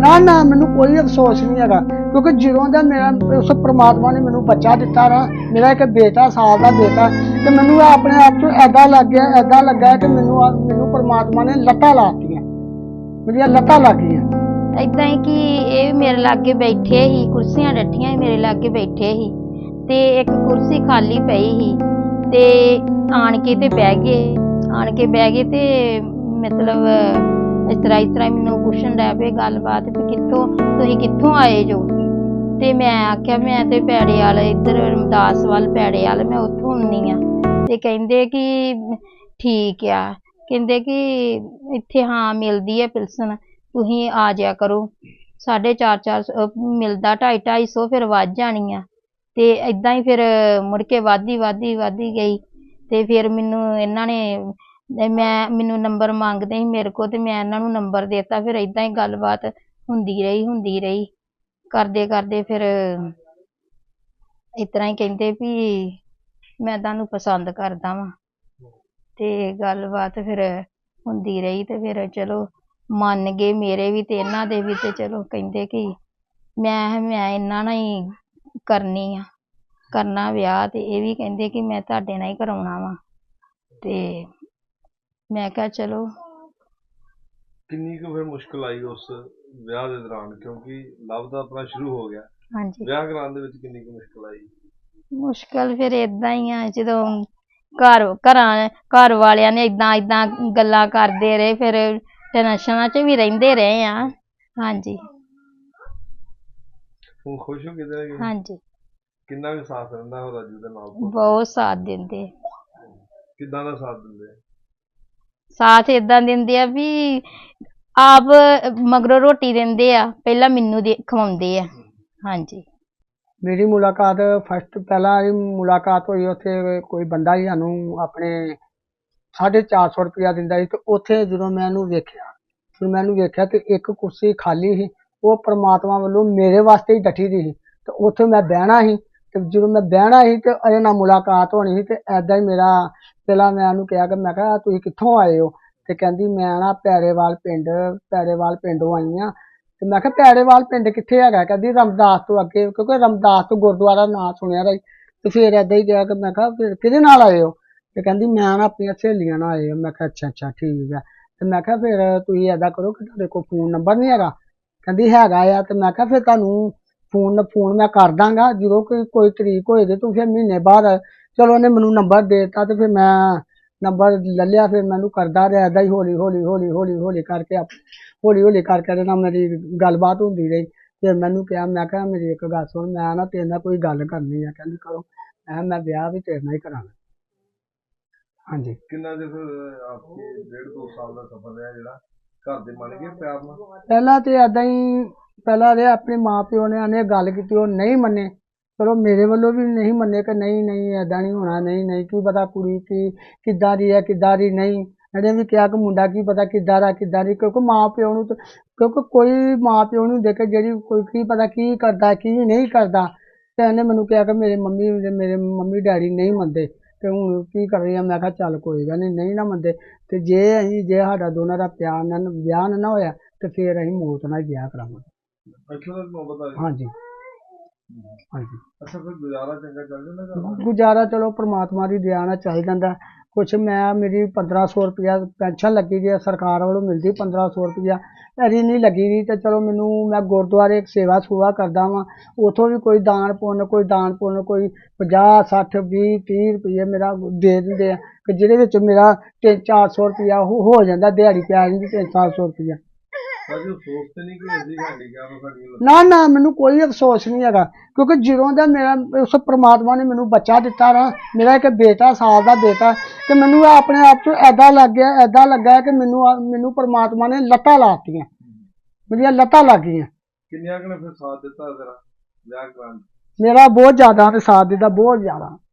ਨਾ ਨਾ, ਮੈਨੂੰ ਕੋਈ ਅਫਸੋਸ ਨਹੀਂ ਹੈਗਾ, ਕਿਉਂਕਿ ਜਦੋਂ ਦਾ ਮੇਰਾ, ਉਸ ਪ੍ਰਮਾਤਮਾ ਨੇ ਮੈਨੂੰ ਬੱਚਾ ਦਿੱਤਾ ਨਾ, ਮੇਰਾ ਇੱਕ ਬੇਟਾ, ਸਾਲ ਦਾ ਬੇਟਾ, ਤੇ ਮੈਨੂੰ ਆਪਣੇ ਆਪ ਤੋਂ ਐਦਾਂ ਲੱਗ ਗਿਆ ਐਦਾਂ ਲੱਗਾ ਕਿ ਮੈਨੂੰ ਮੈਨੂੰ ਪ੍ਰਮਾਤਮਾ ਨੇ ਲੱਤਾਂ ਲਾਤੀਆਂ ਮੇਰੀਆਂ ਲੱਤਾਂ ਲੱਗ ਗਈਆਂ। ਏਦਾਂ ਹੀ ਕਿ ਇਹ ਮੇਰੇ ਲਾਗੇ ਬੈਠੇ ਸੀ, ਕੁਰਸੀਆਂ ਡੱਠੀਆਂ ਸੀ, ਮੇਰੇ ਲਾਗੇ ਬੈਠੇ ਸੀ, ਤੇ ਇੱਕ ਕੁਰਸੀ ਖਾਲੀ ਪਈ ਸੀ, ਤੇ ਆਣ ਕੇ ਤੇ ਬਹਿ ਗਏ, ਆਣ ਕੇ ਬਹਿ ਗਏ ਤੇ ਮਤਲਬ ਇਸ ਤਰ੍ਹਾਂ ਇਸ ਤਰ੍ਹਾਂ ਮੈਨੂੰ ਪੁੱਛਣ ਡਿਆ ਪਏ ਗੱਲਬਾਤ ਵੀ ਕਿੱਥੋਂ, ਤੁਸੀਂ ਕਿੱਥੋਂ ਆਏ ਜੋ? ਤੇ ਮੈਂ ਆਖਿਆ, ਮੈਂ ਤੇ ਪੈੜੇ ਵਾਲ ਇੱਧਰ ਰਮਦਾਸ ਵੱਲ ਪੈੜੇ ਵਾਲ, ਮੈਂ ਉੱਥੋਂ ਆਉਂਦੀ ਆ ਤੇ ਕਹਿੰਦੇ ਕਿ ਠੀਕ ਆ। ਕਹਿੰਦੇ ਕਿ ਇੱਥੇ ਹਾਂ ਮਿਲਦੀ ਹੈ ਪਿਲਸਨ, ਤੁਸੀਂ ਆ ਜਾਇਆ ਕਰੋ। ਸਾਢੇ ਚਾਰ ਚਾਰ ਸੌ- ਅਹ ਮਿਲਦਾ ਢਾਈ ਢਾਈ ਸੌ, ਫਿਰ ਵੱਧ ਜਾਣੀ ਆ। ਤੇ ਏਦਾਂ ਹੀ ਫਿਰ ਮੁੜ ਕੇ ਵੱਧਦੀ ਵੱਧਦੀ ਵੱਧਦੀ ਗਈ। ਤੇ ਫਿਰ ਮੈਨੂੰ ਇਹਨਾਂ ਨੇ ਤੇ ਮੈਂ ਮੈਨੂੰ ਨੰਬਰ ਮੰਗਦੇ ਸੀ ਮੇਰੇ ਕੋਲ ਤੇ ਮੈਂ ਇਹਨਾਂ ਨੂੰ ਨੰਬਰ ਦੇਤਾ, ਫਿਰ ਏਦਾਂ ਹੀ ਗੱਲਬਾਤ ਹੁੰਦੀ ਰਹੀ ਹੁੰਦੀ ਰਹੀ। ਕਰਦੇ ਕਰਦੇ ਫਿਰ ਇਸ ਤਰ੍ਹਾਂ ਹੀ ਕਹਿੰਦੇ ਵੀ ਮੈਂ ਤੁਹਾਨੂੰ ਪਸੰਦ ਕਰਦਾ ਵਾਂ। ਤੇ ਗੱਲਬਾਤ ਫਿਰ ਹੁੰਦੀ ਰਹੀ ਤੇ ਫਿਰ ਚਲੋ ਮੰਨ ਗਏ ਮੇਰੇ ਵੀ ਤੇ ਇਹਨਾਂ ਦੇ ਵੀ ਤੇ ਚਲੋ ਕਹਿੰਦੇ ਕਿ ਮੈਂ ਮੈਂ ਇਹਨਾਂ ਨਾਲ ਹੀ ਕਰਨੀ ਆ, ਕਰਨਾ ਵਿਆਹ ਤੇ ਇਹ ਵੀ ਕਹਿੰਦੇ ਕਿ ਮੈਂ ਤੁਹਾਡੇ ਨਾਲ ਹੀ ਕਰਾਉਣਾ ਵਾ। ਤੇ ਮੈਂ ਕਿਹਾ ਚਲੋ। ਕਿੰਨੀ ਕੁ ਫਿਰ ਮੁਸ਼ਕਲ ਆਈ ਉਸ ਵਿਆਹ ਦੇ ਦੌਰਾਨ? ਕਿਉਂਕਿ ਲਵ ਦਾ ਆਪਣਾ ਸ਼ੁਰੂ ਹੋ ਗਿਆ। ਹਾਂਜੀ। ਵਿਆਹ ਕਰਾਉਣ ਦੇ ਵਿੱਚ ਕਿੰਨੀ ਕੁ ਮੁਸ਼ਕਲ ਆਈ? ਮੁਸ਼ਕਲ ਫਿਰ ਏਦਾਂ ਹੀ ਆ ਜਦੋਂ ਘਰ ਘਰਾਂ ਘਰ ਵਾਲਿਆਂ ਨੇ ਏਦਾਂ ਏਦਾਂ ਗੱਲਾਂ ਕਰਦੇ ਰਹੇ ਫਿਰ ਟੈਨਸ਼ਨਾਂ 'ਚ ਵੀ ਰਹਿੰਦੇ ਰਹੇ ਆ। ਹਾਂਜੀ। ਹੁਣ ਖੁਸ਼ ਹੋ ਕਿਤੇ ਨਾ ਕਿਤੇ? ਹਾਂਜੀ। ਕਿੰਨਾ ਕੁ ਸਾਥ ਰਹਿੰਦਾ ਉਹ ਰਾਜੂ ਦੇ ਨਾਲ? ਬਹੁਤ ਸਾਥ ਦਿੰਦੇ। ਕਿੱਦਾਂ ਦਾ ਸਾਥ ਦਿੰਦੇ? ਸਾਥ ਏਦਾਂ ਦਿੰਦੇ ਆ ਵੀ ਆਪ ਮਗਰੋਂ ਰੋਟੀ ਦਿੰਦੇ ਆ, ਪਹਿਲਾਂ ਮੈਨੂੰ ਦੇ, ਖਵਾਉਂਦੇ ਆ। ਹਾਂਜੀ। ਮੇਰੀ ਮੁਲਾਕਾਤ ਫਸਟ ਪਹਿਲਾਂ ਇਹ ਮੁਲਾਕਾਤ ਹੋਈ, ਉੱਥੇ ਕੋਈ ਬੰਦਾ ਹੀ ਸਾਨੂੰ ਆਪਣੇ 450 ਰੁਪਇਆ ਦਿੰਦਾ ਸੀ ਤੇ ਉੱਥੇ ਜਦੋਂ ਮੈਂ ਇਹਨੂੰ ਵੇਖਿਆ, ਫਿਰ ਮੈਂ ਇਹਨੂੰ ਵੇਖਿਆ ਤੇ ਇੱਕ ਕੁਰਸੀ ਖਾਲੀ ਸੀ, ਉਹ ਪ੍ਰਮਾਤਮਾ ਵੱਲੋਂ ਮੇਰੇ ਵਾਸਤੇ ਹੀ ਡੱਠੀ ਦੀ ਸੀ ਤੇ ਉੱਥੇ ਮੈਂ ਬਹਿਣਾ ਸੀ ਤੇ ਜਦੋਂ ਮੈਂ ਬਹਿਣਾ ਸੀ ਤੇ ਅਜੇ ਨਾਲ ਮੁਲਾਕਾਤ ਹੋਣੀ ਸੀ ਤੇ ਐਦਾਂ ਹੀ ਮੇਰਾ ਪਹਿਲਾਂ ਮੈਂ ਉਹਨੂੰ ਕਿਹਾ ਕਿ ਮੈਂ ਕਿਹਾ ਤੁਸੀਂ ਕਿੱਥੋਂ ਆਏ ਹੋ? ਤੇ ਕਹਿੰਦੀ, ਮੈਂ ਨਾ ਪੈਰੇਵਾਲ ਪਿੰਡ, ਪੈਰੇਵਾਲ ਪਿੰਡੋਂ ਆਈ ਆ। ਤੇ ਮੈਂ ਕਿਹਾ, ਪੈਰੇਵਾਲ ਪਿੰਡ ਕਿੱਥੇ ਹੈਗਾ? ਕਹਿੰਦੀ, ਰਮਦਾਸ ਤੋਂ ਅੱਗੇ। ਕਿਉਂਕਿ ਰਮਦਾਸ ਤੋਂ ਗੁਰਦੁਆਰਾ ਨਾਂ ਸੁਣਿਆ ਰਹੀ ਤੇ ਫਿਰ ਏਦਾਂ ਹੀ ਕਿਹਾ ਕਿ ਮੈਂ ਕਿਹਾ, ਫਿਰ ਕਿਹਦੇ ਨਾਲ ਆਏ ਹੋ? ਤੇ ਕਹਿੰਦੀ, ਮੈਂ ਨਾ ਆਪਣੀਆਂ ਸਹੇਲੀਆਂ ਨਾਲ ਆਏ ਹਾਂ। ਮੈਂ ਕਿਹਾ, ਅੱਛਾ ਅੱਛਾ, ਠੀਕ ਆ। ਤੇ ਮੈਂ ਕਿਹਾ, ਫਿਰ ਤੁਸੀਂ ਏਦਾਂ ਕਰੋ ਕਿ ਤੁਹਾਡੇ ਕੋਲ ਫੋਨ ਨੰਬਰ ਨਹੀਂ ਹੈਗਾ? ਕਹਿੰਦੀ, ਹੈਗਾ ਆ। ਤੇ ਮੈਂ ਕਿਹਾ, ਫਿਰ ਤੁਹਾਨੂੰ ਫੋਨ ਫੋਨ ਮੈਂ ਕਰ ਦਾਂਗਾ, ਜਦੋਂ ਕੋਈ ਕੋਈ ਤਰੀਕ ਹੋਏਗੀ ਤੂੰ ਫਿਰ ਮਹੀਨੇ ਬਾਅਦ, ਚਲੋ ਉਹਨੇ ਮੈਨੂੰ ਨੰਬਰ ਦੇ ਤੇ ਫਿਰ ਮੈਂ ਨੰਬਰ ਲੈ ਲਿਆ, ਫਿਰ ਮੈਨੂੰ ਕਰਦਾ ਰਿਹਾ ਏਦਾਂ ਹੀ ਹੌਲੀ ਹੌਲੀ ਹੌਲੀ ਹੌਲੀ ਹੌਲੀ ਕਰਕੇ ਆਪ- ਹੌਲੀ ਹੌਲੀ ਕਰਕੇ ਇਹਦੇ ਨਾਲ ਮੇਰੀ ਗੱਲਬਾਤ ਹੁੰਦੀ ਰਹੀ। ਫਿਰ ਮੈਨੂੰ ਕਿਹਾ, ਮੈਂ ਕਿਹਾ ਮੇਰੀ ਇੱਕ ਗੱਲ ਸੁਣ, ਮੈਂ ਨਾ ਤੇਰੇ ਨਾਲ ਕੋਈ ਗੱਲ ਕਰਨੀ ਆ, ਕਹਿੰਦੀ ਕਰੋ। ਮੈਂ ਕਿਹਾ ਮੈਂ ਵਿਆਹ ਵੀ ਤੇਰੇ ਨਾਲ ਹੀ ਕਰਾਉਣਾ ਹਾਂਜੀ। ਕਿੰਨਾ ਦੇ ਫਿਰ ਆਪਕੇ ਡੇਢ ਦੋ ਸਾਲ ਦਾ ਸਫ਼ਰ ਰਿਹਾ ਜਿਹੜਾ ਘਰ ਦੇ ਮੰਨ ਗਏ ਪਿਆਰ ਨਾਲ? ਪਹਿਲਾਂ ਤੇ ਏਦਾਂ ਹੀ, ਪਹਿਲਾਂ ਦੇ ਆਪਣੇ ਮਾਪਿਓ ਨੇ ਆਨੇ ਗੱਲ ਕੀਤੀ, ਉਹ ਨਹੀਂ ਮੰਨੇ। ਚਲੋ ਮੇਰੇ ਵੱਲੋਂ ਵੀ ਨਹੀਂ ਮੰਨੇ ਕਿ ਨਹੀਂ ਨਹੀਂ, ਏਦਾਂ ਨਹੀਂ ਹੋਣਾ, ਨਹੀਂ ਨਹੀਂ, ਕੀ ਪਤਾ ਕੁੜੀ ਕੀ, ਕਿੱਦਾਂ ਦੀ ਹੈ, ਕਿੱਦਾਂ ਦੀ ਨਹੀਂ। ਇਹਨੇ ਵੀ ਕਿਹਾ ਕਿ ਮੁੰਡਾ ਕੀ ਪਤਾ ਕਿੱਦਾਂ ਦਾ, ਕਿੱਦਾਂ ਦੀ, ਕਿਉਂਕਿ ਮਾਂ ਪਿਓ ਨੂੰ ਤਾਂ- ਕਿਉਂਕਿ ਕੋਈ ਮਾਂ ਪਿਓ ਨੂੰ ਦੇਖੇ ਜਿਹੜੀ ਕੋਈ ਕੀ ਪਤਾ ਕੀ ਕਰਦਾ, ਕੀ ਨਹੀਂ ਕਰਦਾ, ਤੇ ਇਹਨੇ ਮੈਨੂੰ ਕਿਹਾ ਕਿ ਮੇਰੇ ਮੰਮੀ ਮੇਰੇ ਮੰਮੀ ਡੈਡੀ ਨਹੀਂ ਮੰਨਦੇ। ਤੇ ਹੁਣ ਕੀ ਕਰ ਰਹੀ ਆ? ਮੈਂ ਕਿਹਾ ਚੱਲ ਕੋਈ ਗੱਲ ਨਹੀਂ ਨਹੀਂ ਨਾ ਮੰਨਦੇ। ਤੇ ਜੇ ਅਸੀਂ ਜੇ ਸਾਡਾ ਦੋਨਾਂ ਦਾ ਪਿਆਰ ਨਾਲ ਵਿਆਹ ਨਾ ਨਾ ਹੋਇਆ ਤੇ ਫਿਰ ਅਸੀਂ ਮੌਤ ਨਾਲ ਹੀ ਵਿਆਹ ਕਰਾਂਗੇ ਅੱਛਾ ਤੱਕ ਮੁਹੱਬਤ ਆ ਗਈ ਹਾਂਜੀ। ਹਾਂਜੀ। ਅੱਛਾ ਫਿਰ ਗੁਜ਼ਾਰਾ ਚੰਗਾ ਚੱਲ ਜਾਂਦਾ ਘਰ ਦਾ? ਗੁਜ਼ਾਰਾ ਚਲੋ ਪ੍ਰਮਾਤਮਾ ਦੀ ਦਇਆ ਨਾਲ ਚੱਲ ਜਾਂਦਾ। ਕੁਛ ਮੈਂ ਮੇਰੀ 1500 ਰੁਪਇਆ ਪੈਨਸ਼ਨ ਲੱਗੀ ਦੀ ਹੈ ਸਰਕਾਰ ਵੱਲੋਂ ਮਿਲਦੀ 1500 ਰੁਪਇਆ। ਅਰੀ ਨਹੀਂ ਲੱਗੀ ਦੀ ਤੇ ਚਲੋ ਮੈਨੂੰ ਮੈਂ ਗੁਰਦੁਆਰੇ ਇੱਕ ਸੇਵਾ ਸੁਵਾ ਕਰਦਾ ਵਾਂ। ਉਥੋਂ ਵੀ ਕੋਈ ਦਾਨ ਪੁੰਨ, ਕੋਈ ਦਾਨ ਪੁੰਨ, ਕੋਈ 50 60 20 30 ਰੁਪਏ ਮੇਰਾ ਦੇ ਦਿੰਦੇ ਆ। ਕਿ ਜਿਹਦੇ ਵਿੱਚ ਮੇਰਾ 3-400 ਰੁਪਇਆ ਉਹ ਹੋ ਜਾਂਦਾ, ਦਿਹਾੜੀ ਪੈ ਜਾਂਦੀ 3-400 ਰੁਪਇਆ। ਰਾਜੂ ਸੋਚ ਤੇ ਨਹੀਂ ਕਿ ਅਸੀਂ ਹੈਂਡੀਕੈਪ ਸਾਡੀ ਲੱਤ- ਨਾ ਨਾ ਮੈਨੂੰ ਕੋਈ ਅਫਸੋਸ ਨਹੀਂ ਹੈਗਾ ਕਿਉਂਕਿ ਜਦੋਂ ਦਾ ਮੇਰਾ ਉਸ ਪ੍ਰਮਾਤਮਾ ਨੇ ਮੈਨੂੰ ਬੱਚਾ ਦਿੱਤਾ ਨਾ ਮੇਰਾ ਇੱਕ ਬੇਟਾ ਸਾਲ ਦਾ ਬੇਟਾ ਤੇ ਮੈਨੂੰ ਇਹ ਆਪਣੇ ਆਪ ਤੋਂ ਐਦਾਂ ਲੱਗ ਗਿਆ ਐਦਾਂ ਲੱਗਾ ਕਿ ਮੈਨੂੰ ਆ- ਮੈਨੂੰ ਪ੍ਰਮਾਤਮਾ ਨੇ ਲੱਤਾਂ ਲਾਤੀਆਂ ਮੇਰੀਆਂ ਲੱਤਾਂ ਲੱਗ ਗਈਆਂ। ਕਿੰਨਿਆਂ ਕੁ ਨੇ ਫਿਰ ਸਾਥ ਦਿੱਤਾ ਤੇਰਾ ਵਿਆਹ? ਮੇਰਾ ਬਹੁਤ ਜ਼ਿਆਦਾ ਤੇ ਸਾਥ ਦਿੱਤਾ ਬਹੁਤ ਜ਼ਿਆਦਾ।